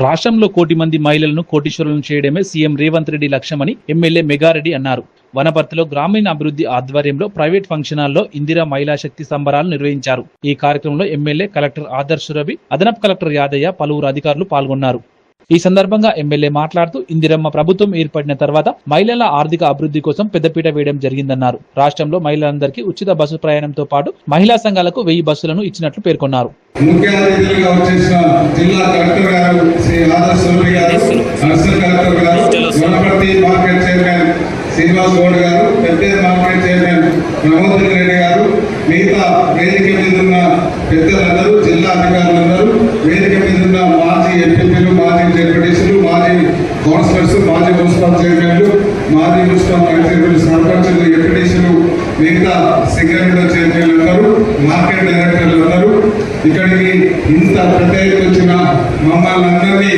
రాష్ట్రంలో కోటి మంది మహిళలను కోటీశ్వరులను చేయడమే సీఎం రేవంత్ రెడ్డి లక్ష్యమని ఎమ్మెల్యే మెగారెడ్డి అన్నారు. వనపర్తిలో గ్రామీణ అభివృద్ధి ఆధ్వర్యంలో ప్రైవేట్ ఫంక్షన్ హాల్లో ఇందిరా మహిళా శక్తి సంబరాలు నిర్వహించారు. ఈ కార్యక్రమంలో ఎమ్మెల్యే కలెక్టర్ ఆదర్శ్ రవి అదనపు కలెక్టర్ యాదయ్య పలువురు అధికారులు పాల్గొన్నారు. ఈ సందర్భంగా ఎమ్మెల్యే మాట్లాడుతూ ఇందిరమ్మ ప్రభుత్వం ఏర్పడిన తర్వాత మహిళల ఆర్థిక అభివృద్ధి కోసం పెద్దపీట వేయడం జరిగిందన్నారు. రాష్ట్రంలో మహిళలందరికీ ఉచిత బస్సు ప్రయాణంతో పాటు మహిళా సంఘాలకు వెయ్యి బస్సులను ఇచ్చినట్లు పేర్కొన్నారు. ముఖ్య అతిథులుగా వచ్చేసిన జిల్లా కలెక్టర్ గారు శ్రీ ఆదర్శ్ గారు అడిషనల్ కలెక్టర్ గారు వనపర్తి మార్కెట్ చైర్మన్ శ్రీనివాస్ గౌడ్ గారు పెద్ద మార్కెట్ చైర్మన్ ప్రమోద్ రెడ్డి గారు మిగతా వేదిక మీద ఉన్న పెద్దలందరూ జిల్లా అధికారులందరూ వేదిక మీద ఉన్న మాజీ ఎంపీలు మాజీ జడ్పీటీసీలు మాజీ కౌన్సిలర్స్ మాజీ మున్సిపల్ చైర్మన్లు మాజీ మున్సిపల్ కౌన్సిలర్లు సర్పంచులు ఎంపీటీసీలు మిగతా సింగరేణిలో చైర్మన్లు అందరూ మార్కెట్ డైరెక్టర్లు అందరూ ఇక్కడికి ఇంత పెద్ద వచ్చిన మమ్మల్ని అందరినీ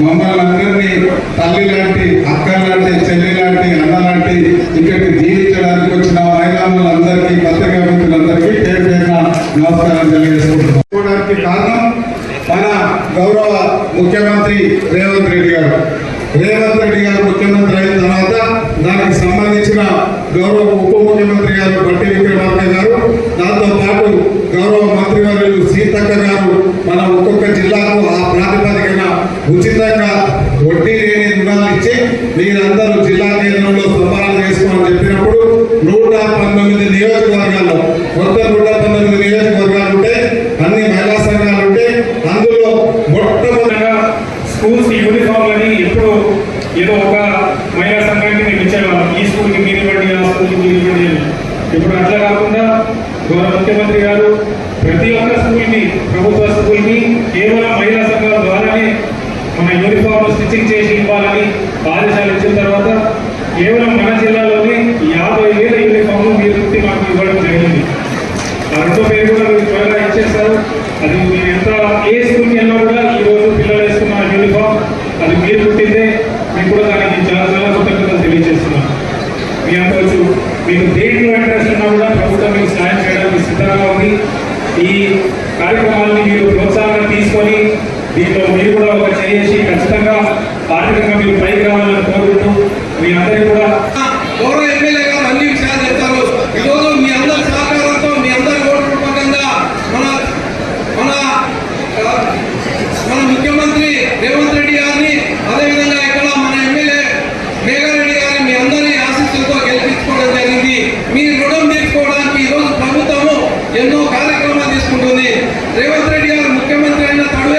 మమ్మల్ని అందరినీ తల్లి లాంటి అక్క లాంటి చెల్లి లాంటి అన్న లాంటి ఇక్కడికి జీవించడానికి వచ్చిన మహిళలందరికీ పత్రికా మిత్రులందరికీ పేరు పేరున నమస్కారం తెలియజేసుకుంటున్నాం. కారణం మన గౌరవ ముఖ్యమంత్రి రేవంత్ రెడ్డి గారు. రేవంత్ రెడ్డి గారు ముఖ్యమంత్రి అయిన తర్వాత దానికి సంబంధించిన గౌరవ ఉప ముఖ్యమంత్రి గారు బట్టి విక్రమార్క గారు దాంతో పాటు గౌరవ మంత్రివర్యులు సీతక్క గారు మన ఒక్కొక్క జిల్లాకు ఆ ప్రాతిపదికన ఉచితంగా వడ్డీ లేని రుణాలు ఇచ్చి మీరందరూ జిల్లా కేంద్రంలో సంబరాలు చేసుకోమని చెప్పినప్పుడు నూట పంతొమ్మిది నియోజకవర్గాల్లో మొత్తం నూట పంతొమ్మిది నియోజకవర్గాలు ఉంటే అన్ని మహిళా సంఘాలు ఉంటే అందులో మొట్టమొదటిగా విధంగా స్కూల్స్ యూనిఫామ్లని ఎప్పుడు ఏదో ఒక మహిళా సంఘానికి మేము ఇచ్చేవాళ్ళం ఈ స్కూల్కి మీరు ఇవ్వండి ఆ స్కూల్కి మీరు ఇవ్వండి అని. ఇప్పుడు అట్లా కాకుండా గౌరవ ముఖ్యమంత్రి గారు ప్రతి ఒక్క స్కూల్ని ప్రభుత్వ స్కూల్ని కేవలం మహిళా సంఘాల ద్వారానే మన యూనిఫామ్ స్టిచ్చింగ్ చేసి ఇవ్వాలని ఆదేశాలు ఇచ్చిన తర్వాత కేవలం మన జిల్లాలోనే యాభై వేల యూనిఫామ్లు మీరు కుట్టి మాకు ఇవ్వడం జరిగింది. ఆ పేరు కూడా మీరు త్వరగా ఇచ్చేస్తారు. అది మీరు ఎంత ఏ స్కూల్కి వెళ్ళినా కూడా ఈరోజు పిల్లలు వేసుకున్న యూనిఫామ్ అది మీరు పుట్టిందే మీకు కూడా దానికి చాలా చాలా కృతజ్ఞతలు తెలియజేస్తున్నాను. మీ అనుకోవచ్చు మీకు దేంట్లో ఇంట్రెస్ట్ ఉన్నా కూడా ప్రభుత్వం మీకు సాయం చేయడానికి సిద్ధంగా ఉంది. ఈ కార్యక్రమాన్ని మీరు ప్రోత్సాహం తీసుకొని దీంట్లో మీరు కూడా ఒక చేసి ఖచ్చితంగా ఆర్థికంగా మీరు పైకి రావాలని కోరుకుంటూ మీ అందరికీ కూడా గౌరవ ఎమ్మెల్యే గారు అన్ని విషయాలు చెప్తారు. ఈరోజు మీ అందరి సహకారంతో మీ అందరి ఓటు రూపకంగా మన మన మన ముఖ్యమంత్రి రేవంత్ రెడ్డి గారిని అదేవిధంగా ఇక్కడ మన ఎమ్మెల్యే మేఘారెడ్డి గారిని మీ అందరి ఆశీస్సులతో గెలిపించుకోవడం జరిగింది. మీ రుణం తీర్చుకోవడానికి ఈరోజు ప్రభుత్వము ఎన్నో కార్యక్రమాలు తీసుకుంటుంది. రేవంత్ రెడ్డి గారు ముఖ్యమంత్రి అయిన తర్వాత